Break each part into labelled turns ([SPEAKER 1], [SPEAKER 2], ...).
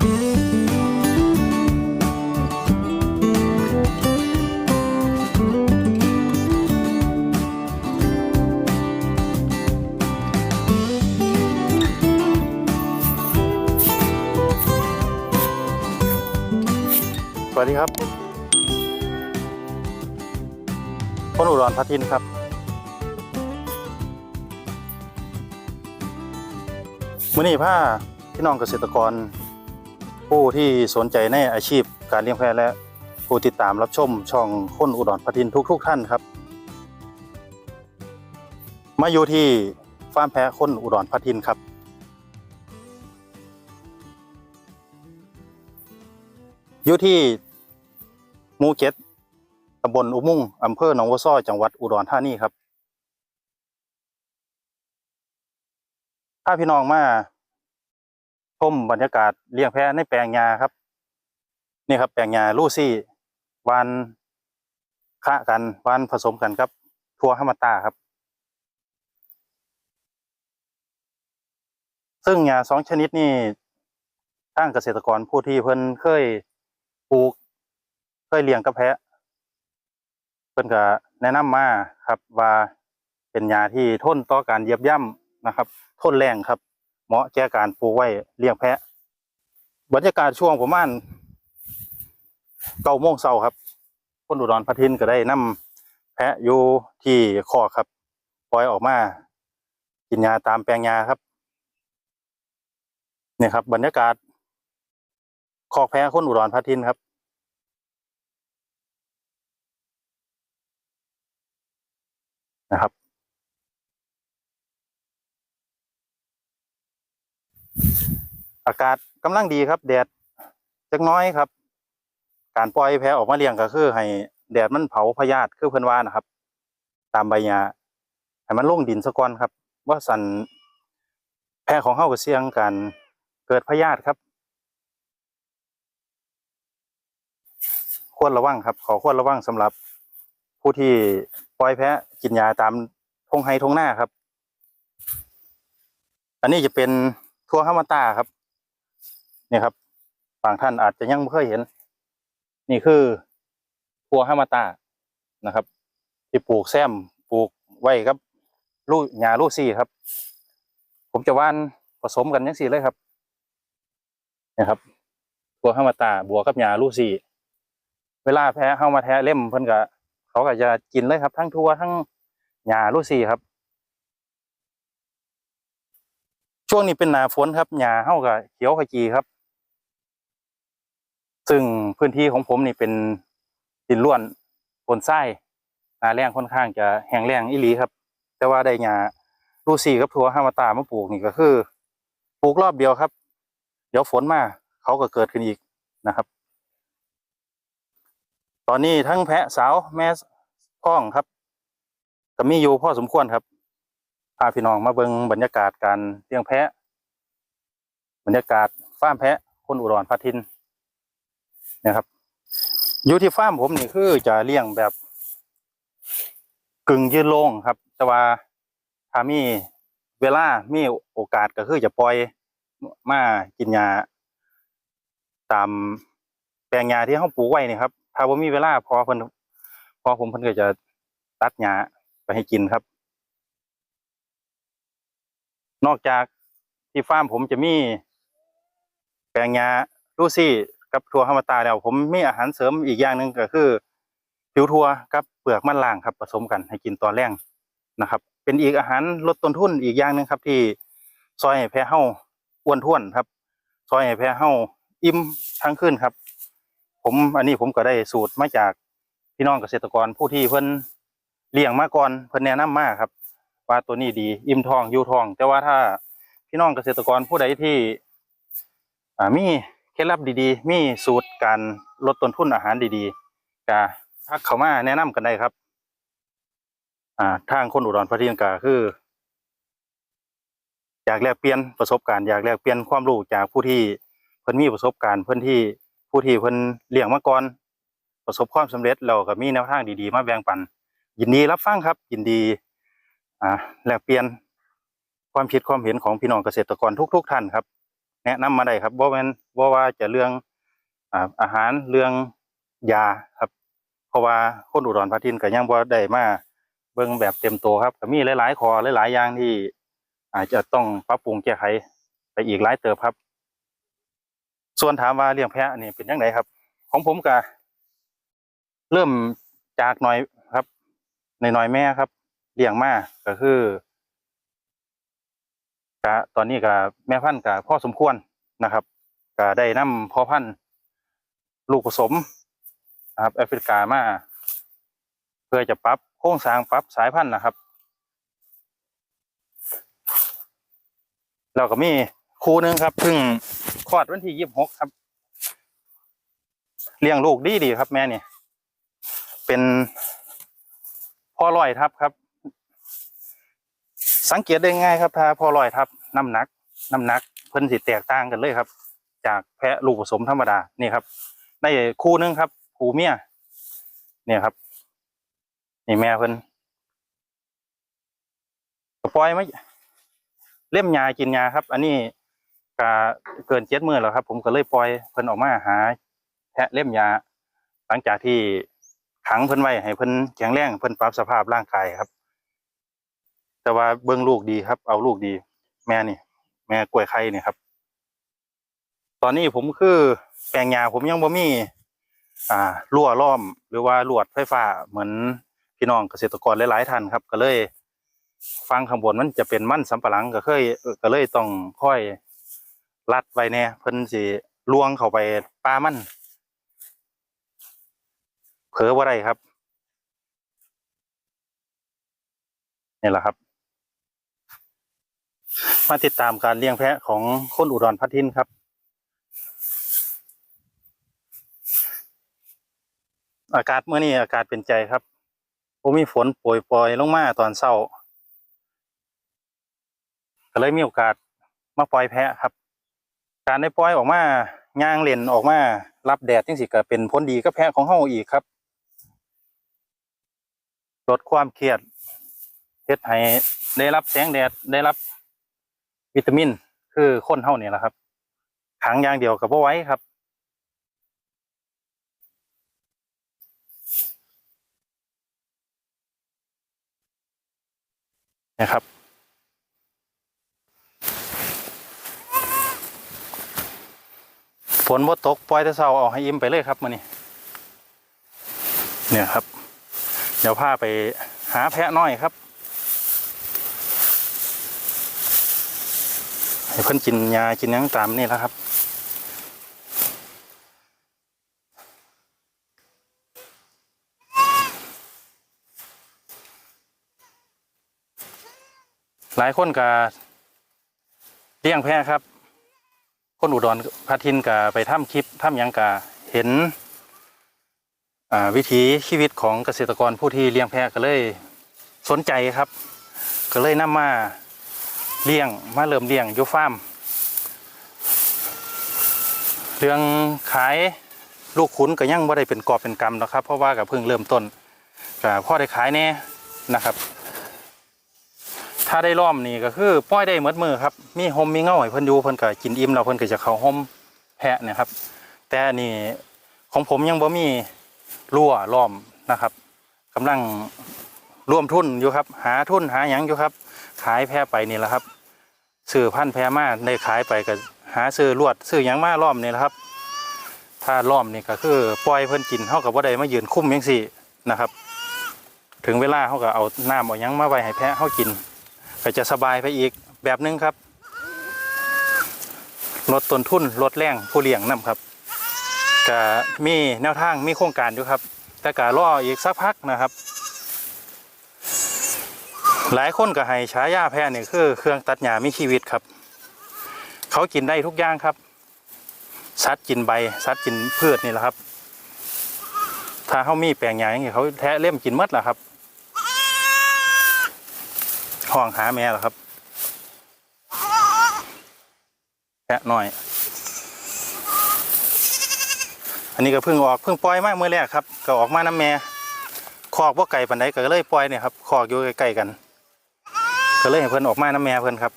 [SPEAKER 1] สวัสดีครับคนอุดรพัทินครับ มื่อนี้ผ้าพี่น้องเกษตรกร ผู้ที่สนใจในอาชีพการเลี้ยงแพะและผู้ติดตามรับชมช่องคนอุดรพัทินทุกๆทท่านครับ มาอยู่ที่ฟาร์มแพะคนอุดรพัทินครับ อยู่ที่หมู่เจ็ดตำบลอุมุ่งอำเภอหนองวัวซ้อจังหวัดอุดรธานีครับ ถ้าพี่น้องมา ชมบรรยากาศเลี้ยงแพะในแปลงยาครับ นี่ครับแปลงยาลูซี่วานคะกันวานผสมกันครับทัวฮัมมาตาครับ ซึ่งยาสองชนิดนี่ทางเกษตรกรผู้ที่เพิ่นเคยปลูก เคยเลี้ยงกับแพะเพิ่นก็แนะนำมาครับว่าเป็นยาที่ทนต่อการเหยียบย่ำนะครับ ทนแรงครับ เหมาะแก่การปลูกไว้เลี้ยงแพะ บรรยากาศช่วงประมาณเก้าโมงเช้าครับคนอุดรพัทินก็ได้นำแพะอยู่ที่คอครับปล่อยออกมา กินยาตามแปลงยาครับเนี่ยครับ บรรยากาศคอกแพะคนอุดรพัทินครับนะครับ อากาศกำลังดีครับ แดดจักน้อยครับ การปล่อยแพะออกมาเลี้ยงก็คือ ให้แดดมันเผาพยาธิคือเพิ่นว่านะครับ ตามใบหญ้าให้มันลงดินซะก่อนครับ ว่าสันแพะของเฮาก็เสี่ยงการเกิดพยาธิครับ ควรระวังครับ ขอควรระวังสำหรับผู้ที่ปล่อยแพะกินยาตามทงไฮทงหน้าครับ อันนี้จะเป็น ทั่วฮัมาตาครับ เนี่ยครับบางท่านอาจจะยังไม่เคยเห็น นี่คือทั่วฮัมาตานะครับ ที่ปลูกแซมปลูกไว้ครับลูกหญ้าลูกซี่ครับ ผมจะว่านผสมกันยังสี่เลยครับนี่ครับทั่วฮัมมาตาบวกกับหญ้าลูกซี่เวลาแพ้เข้ามาแท้เล่มเพิ่นก็เขาก็จะกินเลยครับ ทั้งทั่วทั้งหญ้าลูกซี่ครับ ช่วงนี้เป็นหนาฝนครับหญ้าเฮาก็เขียวขจีครับ ซึ่งพื้นที่ของผมนี่เป็นดินล้วนฝนทรายนาแรงค่อนข้างจะแห้งแล้งอีหลีครับ แต่ว่าได้หญ้าลูซีกับทัวฮามาตามาปลูกนี่ก็คือปลูกรอบเดียวครับ เดี๋ยวฝนมาเขาก็เกิดขึ้นอีกนะครับ ตอนนี้ทั้งแพะสาวแม่พ้องครับก็มีอยู่พอสมควรครับ พาพี่น้องมาเบิ่งบรรยากาศการเลี้ยงแพะ บรรยากาศฟาร์มแพะ คนอุดรพัทินนะครับ อยู่ที่ฟาร์มผมนี่คือจะเลี้ยงแบบ กึ่งยืนลงครับ แต่ว่าถ้ามีเวลามีโอกาสก็คือจะปล่อยมากินยาตามแปลงยาที่เขาปลูกไว้นี่ครับ ถ้าว่ามีเวลาพอเพิ่นพอผมเพิ่นก็จะตัดหญ้าไปให้กินครับ นอกจากที่ฟาร์มผมจะมีแปลงยาลูซี่กับทัวฮามาตาแล้ว ผมมีอาหารเสริมอีกอย่างหนึ่งก็คือ ผิวทัวกับเปลือกมันล่างครับผสมกันให้กินตอนแรกนะครับ เป็นอีกอาหารลดต้นทุนอีกอย่างหนึ่งครับที่ซอยให้แพะเฮาอ้วนท้วนครับ ซอยให้แพะเฮาอิ่มทั้งคืนครับ ผมอันนี้ผมก็ได้สูตรมาจากพี่น้องเกษตรกรผู้ที่เพิ่นเลี้ยงมาก่อนเพิ่นแนะนำมาครับ ว่าตัวนี้ดี อิ่มทองอยู่ทอง แต่ว่าถ้าพี่น้องเกษตรกรผู้ใดที่มีเคล็ดลับดีๆ มีสูตรการลดต้นทุนอาหารดีๆก็ทักเข้ามาแนะนำกันได้ครับ อ่าทางคนอุดรพัทยาก็คือ อยากแลกเปลี่ยนประสบการณ์อยากแลกเปลี่ยนความรู้จากผู้ที่เพิ่นมีประสบการณ์เพิ่นที่ผู้ที่เพิ่นเลี้ยงมาก่อนประสบความสำเร็จแล้วก็มีแนวทางดีๆ มาแบ่งปัน ยินดีรับฟังครับ ยินดี อ่าแลกเปลี่ยนความคิดความเห็นของพี่น้องเกษตรกรทุก ๆ ท่านครับ แนะนำมาได้ครับบ่แม่นบ่ว่าจะเรื่องอ่าอาหารเรื่องยาครับ เพราะว่าคนอุดรพัทินก็ยังบ่ได้มาเบิ่งแบบเต็มตัวครับก็มีหลายๆข้อหลายๆอย่างที่ อาจจะต้องปรับปรุงแก้ไขไปอีกหลายเติบครับ ส่วนถามว่าเลี้ยงแพะนี่เป็นจังไดครับ ของผมก็เริ่มจากหน่อยครับในหน้อยแม่ครับ เลี้ยงมาก็คือก็ตอนนี้ก็แม่พันธุ์ก็พอสมควรนะครับก็ได้นำพ่อพันธุ์ลูกผสมนะครับแอฟริกามาเพื่อจะปรับโครงสร้างปรับสายพันธุ์นะครับเราก็มีคู่หนึ่งครับเพิ่งคลอดวันที่ยี่สิบหกครับ เลี้ยงลูกดีดีครับแม่เนี่ยเป็นพ่อลอยทับครับ สังเกตได้ง่ายครับถ้าพอลอยทับน้ำหนักน้ำหนัก เพิ่นสิแตกต่างกันเลยครับ จากแพะลูกผสมธรรมดานี่ครับได้คู่นึงครับผูเมียเนี่ยครับ นี่แม่เพิ่นก็ปล่อยไหมเล่มยากินยาครับ อันนี้ก็เกินเจ็ดมือแล้วครับ ผมก็เลยปล่อยเพิ่นออกมาหา แพะเล่มยา หลังจากที่ขังเพิ่นไว้ให้เพิ่นแข็งแรงเพิ่นปรับสภาพร่างกายครับ แต่ว่าเบิ่งลูกดีครับ เอาลูกดี แม่นี่ แม่กล้วยไข่นี่ครับ ตอนนี้ผมคือแปลงยาผมยังบ่มี อ่ารั่วล้อม หรือว่าลวดไฟฟ้าเหมือนพี่น้องเกษตรกรหลาย ๆท่านครับ ก็เลยฟังข้างบนมันจะเป็นมันสำปะหลังก็เคยเอ่อก็เลยต้องค่อยรัดไว้แน่เพิ่นสิลวงเข้าไปป่ามันเผลอว่าไรครับนี่แหละครับ มาติดตามการเลี้ยงแพะของคนอุดรพัทินครับ อากาศเมื่อนี้อากาศเป็นใจครับผมมีฝนโปรยปลอยลงมาตอนเช้าก็เลยมีโอกาสมาปล่อยแพะครับ การได้ปล่อยออกมาย่างเลนออกมารับแดดจังสิก็เป็นผลดีกับแพะของเฮาอีกครับลดความเครียดเฮ็ดให้ได้รับแสงแดดได้รับ วิตามิน คือคนเฮาเนี่ยแหละครับขังอย่างเดียวกับบ่ไว้ครับนะครับ ฝนบ่ตกปล่อยแต่เช้าเอาให้อิ่มไปเลยครับมื้อนี้เนี่ยครับ เดี๋ยวพาไปหาแพะน้อยครับ ให้ เพิ่นกินยากินยังตามนี่แล้วครับหลายคนก็เลี้ยงแพะครับ คนอุดรพัทินก็ไปทำคลิปทำยังก็เห็นวิถีชีวิตของเกษตรกรผู้ที่เลี้ยงแพะก็เลยสนใจครับ ก็เลยนำมา เลี้ยงมาเริ่มเลี้ยงอยูฟาร์มเรื่องขายลูกขุนก็ยังบ่ได้เป็นกอบเป็นกำนะครับ เพราะว่าก็เพิ่งเริ่มต้นก็พ่อได้ขายแน่นะครับ ถ้าได้ล้อมนี่ก็คือปล่อยได้หมดมือครับมีหมมีเงาให้เพิ่นอยู่เพิ่นก็กินอิ่มแล้วเพิ่นก็จะเข้าห่มแพะนะครับ แต่นี่ของผมยังบ่มีรั่วล้อมนะครับกำลังร่วมทุนอยู่ครับ หาทุนหาหยังอยู่ครับ ขายแพร่ไปนี่แหละครับซื้อพันแพร่มาได้ขายไปก็หาซื้อลวดซื้อหยังมาล้อมนี่แหละครับ ถ้าล้อมนี่ก็คือปล่อยเพิ่นกินเฮากับว่าได้มายืนคุ้มยังสี่นะครับ ถึงเวลาเฮาก็เอาน้ำเอาหยังมาไว้ให้แพะเฮากิน ก็จะสบายไปอีกแบบนึงครับลดต้นทุนลดแรงผู้เลี้ยงนํครับก็มีแนวทางมีโครงการอยู่ครับ แต่ก็รออีกสักพักนะครับ หลายคนก็ให้ฉายาแพะนี่คือ เครื่องตัดหญ้ามีชีวิตครับ เขากินได้ทุกอย่างครับ สัตว์กินใบ สัตว์กินพืชนี่แหละครับ ถ้าเขามีแปลงหญ้าอย่างนี้เขาแทะเล่มกินหมดแหละครับห้องหาแม่หรอครับแพะน้อย อันนี้ก็เพิ่งออกเพิ่งปล่อยมาเมื่อแรกครับ ก็ออกมาน้ำแม่คอกว่าไก่ปันไดก็เลยปล่อยเนี่ยครับคอกอยู่ใกล้ๆกัน ก็เลยให้เพิ่นออกมาน้ำแม่เพิ่นครับ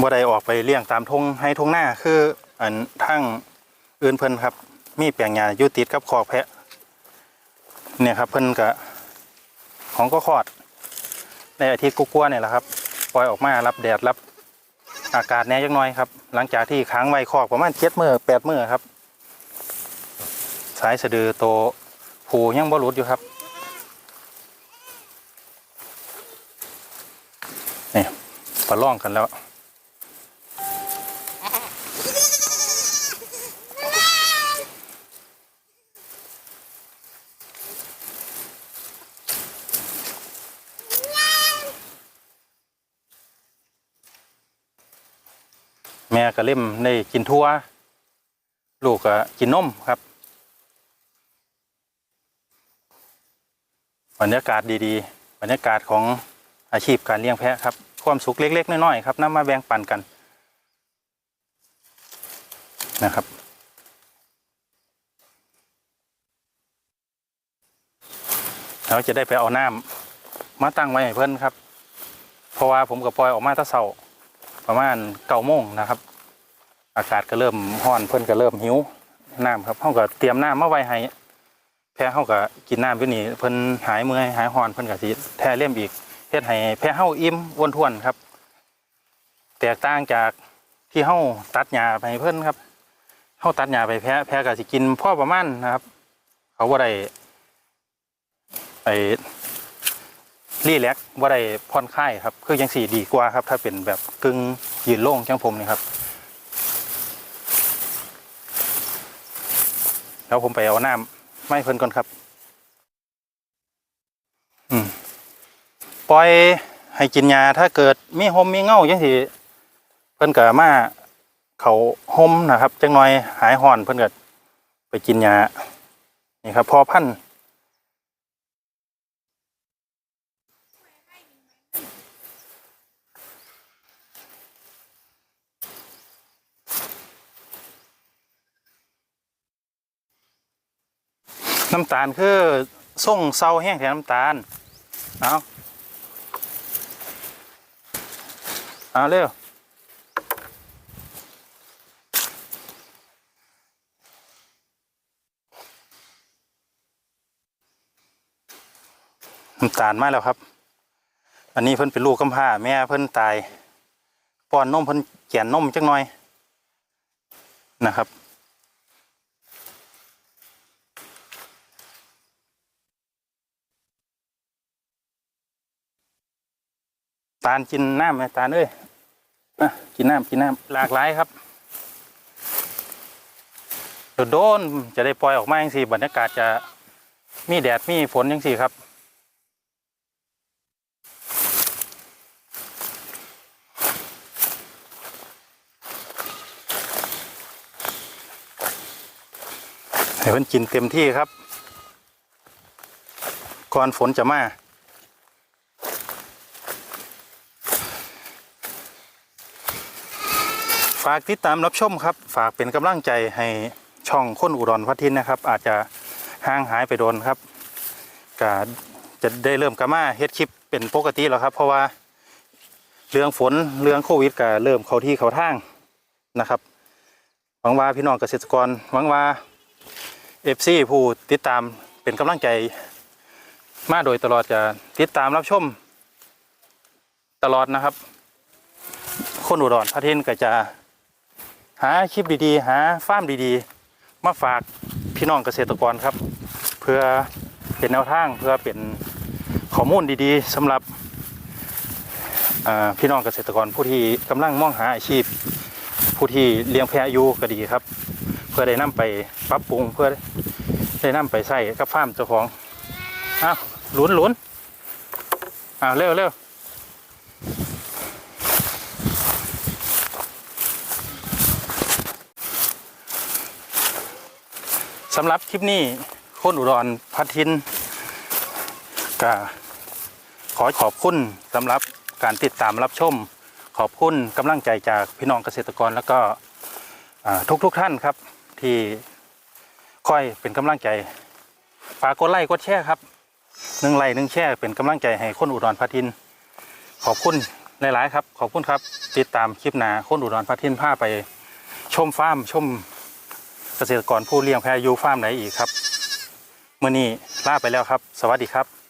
[SPEAKER 1] บ่ได้ออกไปเลี้ยงตามทงให้ทงหน้าคืออันทั้งอื่นเพิ่นครับ มีแปลงหญ้าอยู่ติดกับคอกแพะ เนี่ยครับเพิ่นก็ของก็คอด ในอาทิตย์กุ๊กๆเนี่ยแหละครับปล่อยออกมารับแดดรับอากาศแหน่จักน่อยครับ หลังจากที่ค้างไว้คอกประมาณเจ็ดมือแปดมือครับ สายสะดือโตผูยังบ่หลุดอยู่ครับนี่ ประล่องกันแล้ว แม่ก็เล่มได้กินทั่ว ลูกก็กินนมครับบรรยากาศดีๆ บรรยากาศของอาชีพการเลี้ยงแพะครับ ความสุขเล็ก ๆ น้อยๆครับนำมาแบ่งปันกันนะครับ เราจะได้ไปเอาน้ำมาตั้งไว้ให้เพื่อนครับ เพราะว่าผมกับปล่อยออกมาตะเสาประมาณเก้าโมงนะครับ อากาศก็เริ่มร้อนเพื่อนก็เริ่มหิวน้ำครับเขาก็เตรียมน้ำมาไว้ให้แพะเขาก็กินน้ำอยู่นี่เพิ่นหายเมื่อยหายหอนเพิ่นก็สิแท้เลี่ยมอีก เฮ็ดให้แพะเฮาอิ่มอ้วนท้วนครับ แตกต่างจากที่เฮาตัดหญ้าไปเพิ่นครับเฮาตัดหญ้าไปแพะแพะก็สิกินพอประมาณนะครับ เขาบ่ได้ไปรีแลกซ์บ่ได้ผ่อนคลายครับ คือจังสี่ดีกว่าครับ ถ้าเป็นแบบกึ่งยืนโล่งจังผมนี่ครับ แล้วผมไปเอาน้ำไม่เพิ่นก่อนครับ อืม ปล่อยให้กินยาถ้าเกิดมีหมมีเง่าจังสิเพิ่นก็มาเขาหมนะครับจังหน่อยหายห่อนเพิ่นก็ไปกินยานี่ครับ พอพันน้ำตาลคือส่งเศร้าแห้งแทนน้ำตาล เอา เอาเร็วน้ำตาลมาแล้วครับ อันนี้เพิ่นเป็นลูกกำพร้าแม่เพิ่นตายป้อนนมเพิ่นแกนนมจักหน่อยนะครับ ตาลกินน้ำไหมตาลเอ้ยอะกินน้ำกินน้ำหลากหลายครับโดนจะได้ปล่อยออกมาอย่างสี่บรรยากาศจะมีแดดมีฝนอย่างสี่ครับให้เพิ่นกินเต็มที่ครับ ก่อนฝนจะมา ฝากติดตามรับชมครับ ฝากเป็นกำลังใจให้ช่องคนอุดรพัทินนะครับ อาจจะห่างหายไปโดนครับก็จะได้เริ่มกลับมาเฮ็ดคลิปเป็นปกติแล้วครับ เพราะว่าเรื่องฝนเรื่องโควิดก็เริ่มเข้าที่เข้าทางนะครับหวังว่าพี่น้องเกษตรกรหวังว่าเอฟซีผู้ติดตามเป็นกำลังใจ มาโดยตลอดจะติดตามรับชม ตลอดนะครับ คนอุดรพัทินก็จะ หาคลิปดีๆ หาฟาร์มดีๆ มาฝากพี่น้องเกษตรกรครับ เพื่อเป็นแนวทางเพื่อเป็นข้อมูลดีๆสำหรับพี่น้องเกษตรกรผู้ที่กำลังมองหาอาชีพ ผู้ที่เลี้ยงแพะอยู่ก็ดีครับ เพื่อได้นำไปปรับปรุงเพื่อได้นำไปใส่กับฟาร์มเจ้าของอ้าวหลุนหลุนอ้าวเร็วเร็ว สำหรับคลิปนี้คนอุดรพัทินก็ขอขอบคุณสำหรับการติดตามรับชม ขอบคุณกำลังใจจากพี่น้องเกษตรกรแล้วก็ทุกทุกๆท่านครับที่ค่อยเป็นกำลังใจฝากกดไลค์กดแชร์ครับหนึ่งไลค์หนึ่งแชร์เป็นกำลังใจให้คนอุดรพัทิน ขอบคุณหลาย ๆ ครับ ขอบคุณครับ ติดตามคลิปหนาคนอุดรพัทินผ้าไปชมฟาร์มชม ษตรกรผู้เลี้ยงแพะอยูฟาร์มไหนอีกครับเมื่อนี้ลาไปแล้วครับ สวัสดีครับ